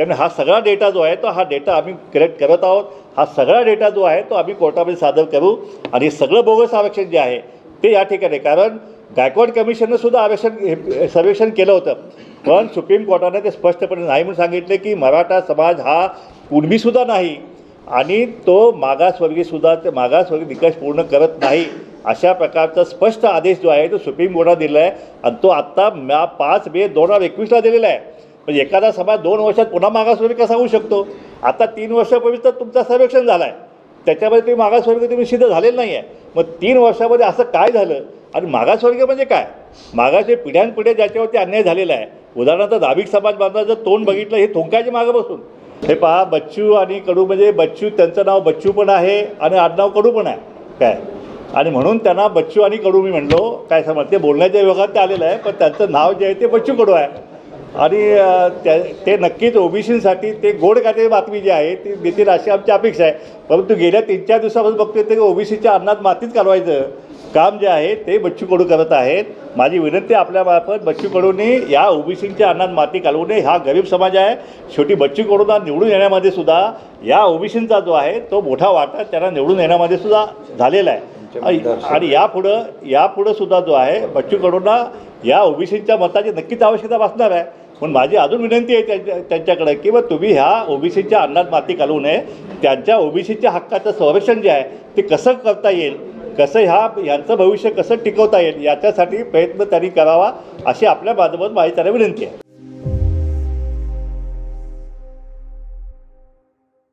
त्यामुळे हा सगळा डेटा जो आहे तो हा डेटा आम्ही कलेक्ट करत आहोत. हा सगळा डेटा जो आहे तो आम्ही कोर्टामध्ये सादर करू आणि हे सगळं बोगस आरक्षण जे आहे ते या ठिकाणी. कारण गायकवाड कमिशननं सुद्धा आरक्षण हे- सर्वेक्षण केलं होतं. पण सुप्रीम कोर्टाने ते स्पष्टपणे नाही म्हणून सांगितले की मराठा समाज हा कुणबीसुद्धा नाही आणि तो मागासवर्गीयसुद्धा ते मागासवर्गीय निकष पूर्ण करत नाही अशा प्रकारचा स्पष्ट आदेश जो आहे तो सुप्रीम कोर्टाने दिला आहे. आणि तो आत्ता म्या पाच मे दोन हजार एकवीसला दिलेला आहे. म्हणजे एखादा समाज दोन वर्षात पुन्हा मागासवर्ग कसा होऊ शकतो? आता तीन वर्षापूर्वी तर तुमचा सर्वेक्षण झाला आहे त्याच्यामध्ये तुम्ही मागासवर्ग तुम्ही सिद्ध झालेलं नाही आहे मग तीन वर्षामध्ये असं काय झालं? आणि मागासवर्ग म्हणजे काय? मागाचे पिढ्यानपिढ्या ज्याच्यावरती अन्याय झालेला आहे. उदाहरणार्थ धाबिक समाज बांधवाचं तोंड बघितलं हे थुंकायचे मागं बसून. हे पहा बच्चू आणि कडू म्हणजे बच्चू त्यांचं नाव बच्चू पण आहे आणि आडनाव कडू पण आहे. काय? आणि म्हणून त्यांना बच्चू आणि कडू मी म्हणलो. काय समज ते बोलण्याच्या विभागात ते आलेलं आहे पण त्यांचं नाव जे आहे ते बच्चू कडू आहे. आणि त्या ते नक्कीच ओबीसीसाठी ते गोड काटे बातमी जी आहे ती देतील अशी आमची अपेक्षा आहे. परंतु गेल्या तीन चार दिवसापासून बघतोय ते ओबीसीच्या अन्नात मातीच कालवायचं. काम जे आहे ते बच्चू कडू करत आहेत. माझी विनंती आपल्यामार्फत बच्चू कडूंनी या ओबीसीच्या अन्नात माती कालवू नये. हा गरीब समाज आहे. शेवटी बच्चू कडूंना निवडून येण्यामध्ये सुद्धा या ओबीसींचा जो आहे तो मोठा वाटा त्यांना निवडून येण्यामध्ये सुद्धा झालेला आहे. आणि- आणि यापुढं यापुढं सुद्धा जो आहे बच्चू कडूंना या ओबीसीच्या मताची नक्कीच आवश्यकता भासणार आहे. पण माझी अजून विनंती आहे त्यांच्या त्यांच्याकडे की बा तुम्ही ह्या ओबीसीच्या अन्नात माती घालू नये. त्यांच्या ओबीसीच्या हक्काचं संरक्षण जे आहे ते कसं करता येईल? कसं ह्या यांचं भविष्य कसं टिकवता येईल? याच्यासाठी प्रयत्न त्यांनी करावा अशी आपल्या बाजूबत माझी त्यांना विनंती आहे.